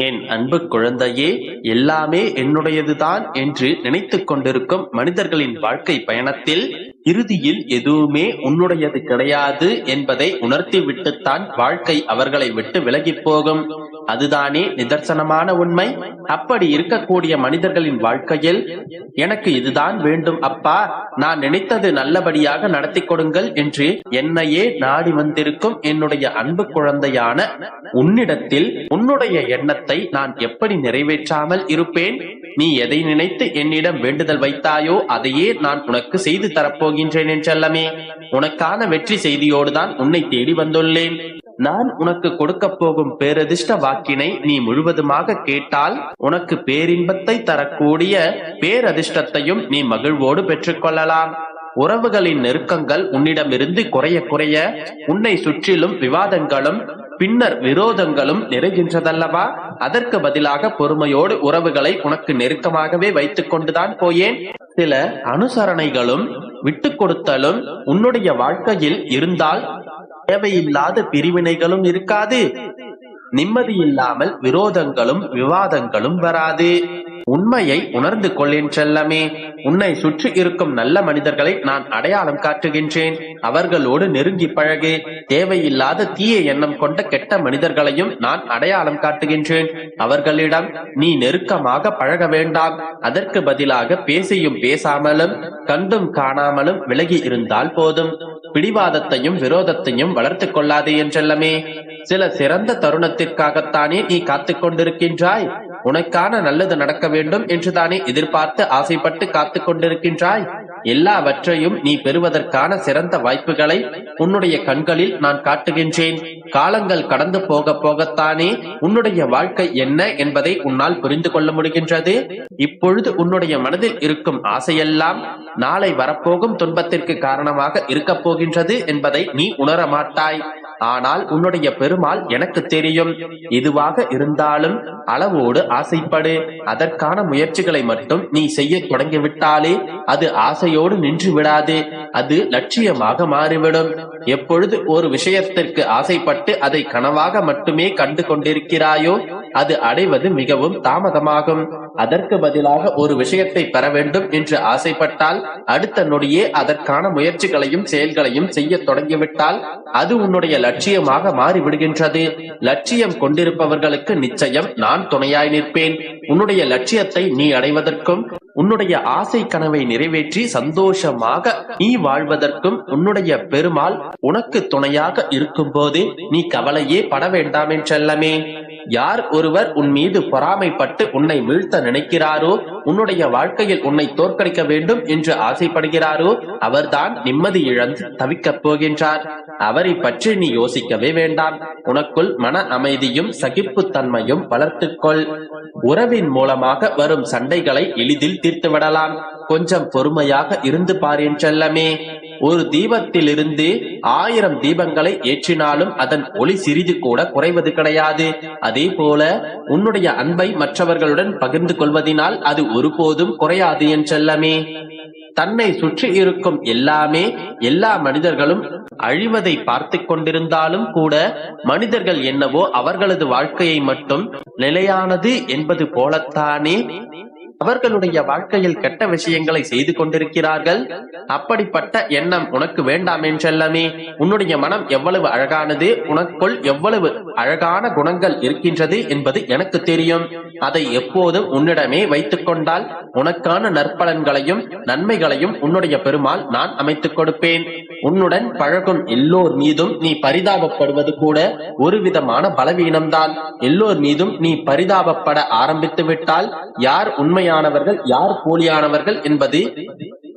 என் அன்பு குழந்தையே எல்லாமே என்னுடையதுதான் என்று நினைத்துக் கொண்டிருக்கும் மனிதர்களின் வாழ்க்கை பயணத்தில் இறுதியில் எதுவுமே உன்னுடையது கிடையாது என்பதை உணர்த்திவிட்டுத்தான் வாழ்க்கை அவர்களை விட்டு விலகி போகும். அதுதானே நிதர்சனமான உண்மை? அப்படி இருக்கக்கூடிய மனிதர்களின் வாழ்க்கையில் எனக்கு இதுதான் வேண்டும் அப்பா. நான் நினைத்தது நல்லபடியாக நடத்தி கொடுங்கள் என்று என்னையே நாடி வந்திருக்கும் என்னுடைய அன்பு குழந்தையான உன்னிடத்தில் உன்னுடைய எண்ணத்தை நான் எப்படி நிறைவேற்றாமல் இருப்பேன்? நீ எதை நினைத்து என்னிடம் வேண்டுதல் வைத்தாயோ அதையே நான் உனக்கு செய்து தரப்போகின்றேன் என்றல்லமே உனக்கான வெற்றி செய்தியோடு தான் உன்னை தேடி வந்துள்ளேன். நான் உனக்கு கொடுக்க போகும் பேரதிர்ஷ்ட வாக்கினை நீ முழுவதுமாக கேட்டால் உனக்கு பேரின்பத்தை தரக்கூடிய பேரதிர்ஷ்டத்தையும் நீ மகிழ்வோடு பெற்றுக்கொள்ளலாம். உறவுகளின் நெருக்கங்கள் உன்னிடமிருந்து குறைய குறைய உன்னை சுற்றிலும் விவாதங்களும் பின்னர் விரோதங்களும் நிறைகின்றதல்லவா அதற்கு பதிலாக பொறுமையோடு உறவுகளை உனக்கு நெருக்கமாகவே வைத்துக் கொண்டுதான் போயேன். சில அனுசரணைகளும் விட்டு கொடுத்தலும் உன்னுடைய வாழ்க்கையில் இருந்தால் தேவையில்லாத பிரிவினைகளும் இருக்காது. நிம்மதி இல்லாமல் விரோதங்களும் விவாதங்களும் வராது. உண்மையை உணர்ந்து கொள்ளேன் செல்லமே. உன்னை சுற்றி இருக்கும் நல்ல மனிதர்களை நான் அடையாளம் காட்டுகின்றேன். அவர்களோடு நெருங்கி பழகு. தேவையில்லாத தீய எண்ணம் கொண்ட கெட்ட மனிதர்களையும் நான் அடையாளம் காட்டுகின்றேன். அவர்களிடம் நீ நெருக்கமாக பழக வேண்டாம். அதற்கு பதிலாக பேசியும் பேசாமலும் கண்டும் காணாமலும் விலகி இருந்தால் போதும். பிடிவாதத்தையும் விரோதத்தையும் வளர்த்து கொள்ளாதே என்றெல்லமே. சில சிறந்த தருணத்திற்காகத்தானே நீ காத்துக் கொண்டிருக்கின்றாய்? உனக்கான நல்லது நடக்க வேண்டும் என்றுதானே எதிர்பார்த்து ஆசைப்பட்டு காத்து கொண்டிருக்கின்றாய்? எல்லாவற்றையும் நீ பெறுவதற்கான சிறந்த வாய்ப்புகளை உன்னுடைய கண்களில் நான் காட்டுகின்றேன். காலங்கள் கடந்து போக போகத்தானே உன்னுடைய வாழ்க்கை என்ன என்பதை உன்னால் புரிந்து கொள்ள முடிகின்றது. இப்பொழுது உன்னுடைய மனதில் இருக்கும் ஆசையெல்லாம் நாளை வரப்போகும் துன்பத்திற்கு காரணமாக இருக்கப் போகின்றது என்பதை நீ உணர மாட்டாய் ஆனால் உன்னுடைய பெருமாள் எனக்கு தெரியும். எதுவாக இருந்தாலும் அளவோடு ஆசைப்படு. அதற்கான முயற்சிகளை மட்டும் நீ செய்ய தொடங்கிவிட்டாலே அது ஆசையோடு நின்று விடாது. அது லட்சியமாக மாறிவிடும். எப்பொழுது ஒரு விஷயத்திற்கு ஆசைப்பட்டு அதை கனவாக மட்டுமே கண்டு கொண்டிருக்கிறாயோ அது அடைவது மிகவும் தாமதமாகும். அதற்கு பதிலாக ஒரு விஷயத்தை பெற வேண்டும் என்று ஆசைப்பட்டால் அடுத்த நொடியே அதற்கான முயற்சிகளையும் செயல்களையும் செய்ய தொடங்கிவிட்டால் அது உன்னுடைய லட்சியமாக மாறிவிடுகின்றது. லட்சியம் கொண்டிருப்பவர்களுக்கு நிச்சயம் நான் துணையாய் நிற்பேன். உன்னுடைய லட்சியத்தை நீ அடைவதற்கும் உன்னுடைய ஆசை கனவை நிறைவேற்றி சந்தோஷமாக நீ வாழ்வதற்கும் உன்னுடைய பெருமாள் உனக்கு துணையாக இருக்கும் போது நீ கவலையே பட வேண்டாம் என்றல்லமே யார் ஒருவர் உன் மீது பொறாமைப்பட்டு உன்னை வீழ்த்த நினைக்கிறாரோ உன்னுடைய வாழ்க்கையில் உன்னை தோற்கடிக்க வேண்டும் என்று ஆசைப்படுகிறாரோ அவர்தான் நிம்மதி இழந்து தவிக்கப் போகின்றார். அவரை பற்றி நீ யோசிக்கவே வேண்டாம். உனக்குள் மன அமைதியும் சகிப்புத்தன்மையும் வளர்த்துக்கொள். உறவின் மூலமாக வரும் சண்டைகளை எளிதில் சிந்தித்து விடலாம். கொஞ்சம் பொறுமையாக இருந்து பாரின் செல்லமே. ஒரு தீபத்திலிருந்து ஆயிரம் தீபங்களை ஏற்றினாலும் அதன் ஒளி சிறிது கூட குறைவது கிடையாது. அதே போல உன்னுடைய அன்பை மற்றவர்களுடன் பகிர்ந்து கொள்வதினால் அது ஒருபோதும் குறையாது என் செல்லமே. தன்னை சுற்றி இருக்கும் எல்லாமே எல்லா மனிதர்களும் அழிவதை பார்த்து கொண்டிருந்தாலும் கூட மனிதர்கள் என்னவோ அவர்களது வாழ்க்கையை மட்டும் நிலையானது என்பது போலத்தானே அவர்களுடைய வாழ்க்கையில் கெட்ட விஷயங்களை செய்து கொண்டிருக்கிறார்கள். அப்படிப்பட்ட எண்ணம் உனக்கு வேண்டாம் என்றெல்லாமே உன்னுடைய மனம் எவ்வளவு அழகானது உனக்குள் எவ்வளவு அழகான குணங்கள் இருக்கின்றது என்பது எனக்கு தெரியும். அதை எப்போதும் உன்னிடமே வைத்துக் கொண்டால் உனக்கான நற்பலன்களையும் நன்மைகளையும் உன்னுடைய பெருமாள் நான் அமைத்துக் கொடுப்பேன். உன்னுடன் பழகும் எல்லோர் மீதும் நீ பரிதாபப்படுவது கூட ஒரு விதமான பலவீனம்தான். எல்லோர் மீதும் நீ பரிதாபப்பட ஆரம்பித்து விட்டால் யார் உண்மையானவர்கள் யார் போலியானவர்கள் என்பது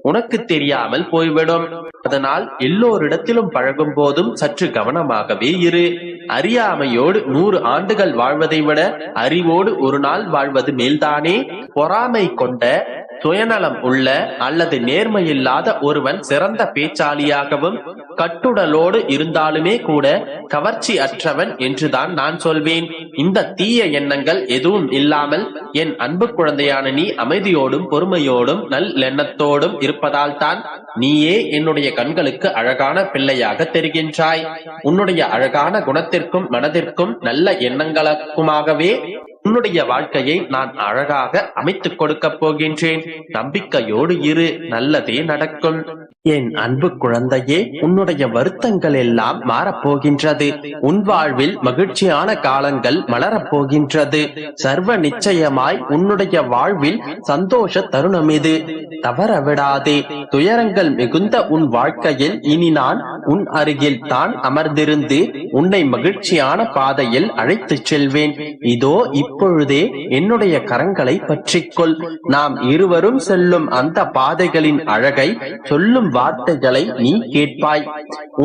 உனக்கு தெரியாமல் போய்விடும். அதனால் எல்லோரிடத்திலும் பழகும் போதும் சற்று கவனமாகவே இரு. அறியாமையோடு நூறு ஆண்டுகள் வாழ்வதை விட அறிவோடு ஒரு நாள் வாழ்வது மேல்தானே? பொறாமை கொண்ட சுயநலம் உள்ள அல்லது நேர்மையில்லாத ஒருவன் சிறந்த பேச்சாளியாகவும் கட்டுடலோடு இருந்தாலுமே கூட கவர்ச்சி அற்றவன் என்றுதான் நான் சொல்வேன். இந்த தீய எண்ணங்கள் எதுவும் இல்லாமல் என் அன்பு குழந்தையான நீ அமைதியோடும் பொறுமையோடும் நல்லெண்ணத்தோடும் இருப்பதால் தான் நீயே என்னுடைய கண்களுக்கு அழகான பிள்ளையாக தெரிகின்றாய். உன்னுடைய அழகான குணத்திற்கும் மனதிற்கும் நல்ல எண்ணங்களுக்குமாகவே உன்னுடைய வாழ்க்கையை நான் அழகாக அமைத்துக் கொடுக்கப் போகின்றேன். நம்பிக்கையோடு இரு நல்லதே நடக்கும். என் அன்பு குழந்தையே உன்னுடைய வருத்தங்கள் எல்லாம் மாறப்போகின்றது. உன் வாழ்வில் மகிழ்ச்சியான காலங்கள் மலரப் போகின்றது சர்வ நிச்சயமாய் உன்னுடைய வாழ்வில் சந்தோஷ தருணம் இது. தவற விடாதே துயரங்கள் மிகுந்த உன் வாழ்க்கையில் இனி நான் உன் அருகில் தான் அமர்ந்திருந்து உன்னை மகிழ்ச்சியான பாதையில் அழைத்துச் செல்வேன். இதோ இப்பொழுதே என்னுடைய கரங்களை பற்றிக்கொள். நாம் இருவரும் செல்லும் அந்த பாதைகளின் அழகை சொல்லும் வார்த்தைகளை நீ கேட்பாய்.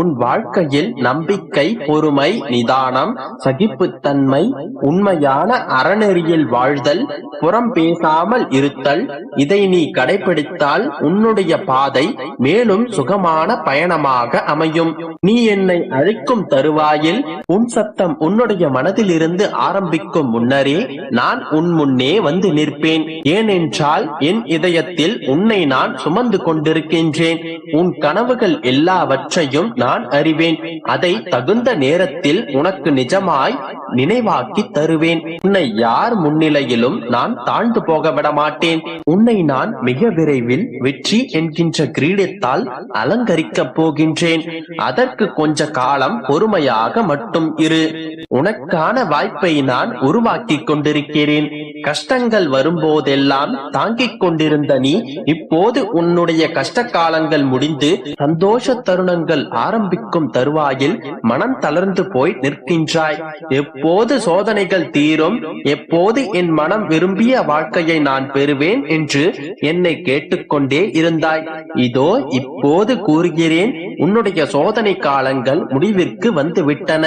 உன் வாழ்க்கையில் நம்பிக்கை பொறுமை நிதானம் சகிப்புத்தன்மை உண்மையான அறநெறியில் வாழ்தல் புறம் பேசாமல் இருத்தல் இதை நீ கடைபிடித்தால் உன்னுடைய பாதை மேலும் சுகமான பயணமாக அமையும். நீ என்னை அழைக்கும் தருவாயில் உன் சத்தம் உன்னுடைய மனதிலிருந்து ஆரம்பிக்கும் முன்னரே நான் உன் முன்னே வந்து நிற்பேன். ஏனென்றால் என் இதயத்தில் உன்னை நான் சுமந்து கொண்டிருக்கின்றேன். உன் கனவுகள் எல்லாவற்றையும் நான் அறிவேன். அதை தகுந்த நேரத்தில் உனக்கு நிஜமாய் நினைவாக்கி தருவேன். உன்னை யார் முன்னிலையிலும் நான் தாழ்ந்து போக விட மாட்டேன் உன்னை நான் மிக விரைவில் வெற்றி என்கின்ற கிரீடத்தால் அலங்கரிக்கப் போகின்றேன். அதற்கு கொஞ்ச காலம் பொறுமையாக மட்டும் இரு. உனக்கான வாய்ப்பை நான் உருவாக்கிக் கொண்டிருக்கிறேன். கஷ்டங்கள் வரும்போதெல்லாம் தாங்கிக் கொண்டிருந்த நீ இப்போது உன்னுடைய கஷ்ட காலங்கள் முடிந்து சந்தோஷ தருணங்கள் ஆரம்பிக்கும் தருவாயில் மனம் தளர்ந்து போய் நிற்கின்றாய். எப்போது சோதனைகள் தீரும் எப்போது என் மனம் விரும்பிய வாழ்க்கையை நான் பெறுவேன் என்று என்னை கேட்டுக்கொண்டே இருந்தாய். இதோ இப்போது கூறுகிறேன் உன்னுடைய சோதனை காலங்கள் முடிவிற்கு வந்துவிட்டன.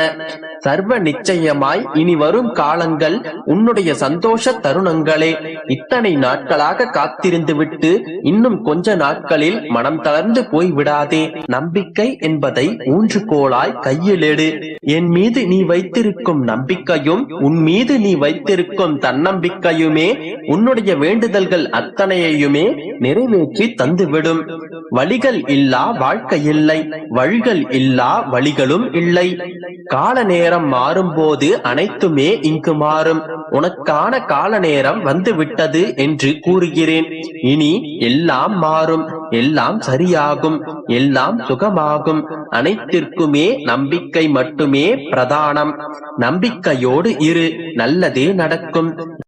சர்வ நிச்சயமாய் இனி வரும் காலங்கள் உன்னுடைய சந்தோஷ தருணங்களே. இத்தனை நாட்களாக காத்திருந்து விட்டு இன்னும் கொஞ்ச நாட்களில் மனம் தளர்ந்து போய் விடாதே நம்பிக்கை என்பதை ஊன்றுகோலாய் கையில் எடு என் மீது நீ வைத்திருக்கும் நம்பிக்கையும் உன் மீது நீ வைத்திருக்கும் தன்னம்பிக்கையுமே உன்னுடைய வேண்டுதல்கள் அத்தனையுமே நிறைவேற்றி தந்துவிடும். வழிகள் இல்லா வாழ்க்கை இல்லை. வழிகள் இல்லா வழிகளும் இல்லை. கால நேரம் மாறும்போது அனைத்துமே இங்கு மாறும். உனக்கான கால நேரம் வந்து விட்டது என்று கூறுகிறேன். இனி எல்லாம் மாறும். எல்லாம் சரியாகும். எல்லாம் சுகமாகும். அனைத்திற்குமே நம்பிக்கை மட்டுமே பிரதானம். நம்பிக்கையோடு இரு. நல்லதே நடக்கும்.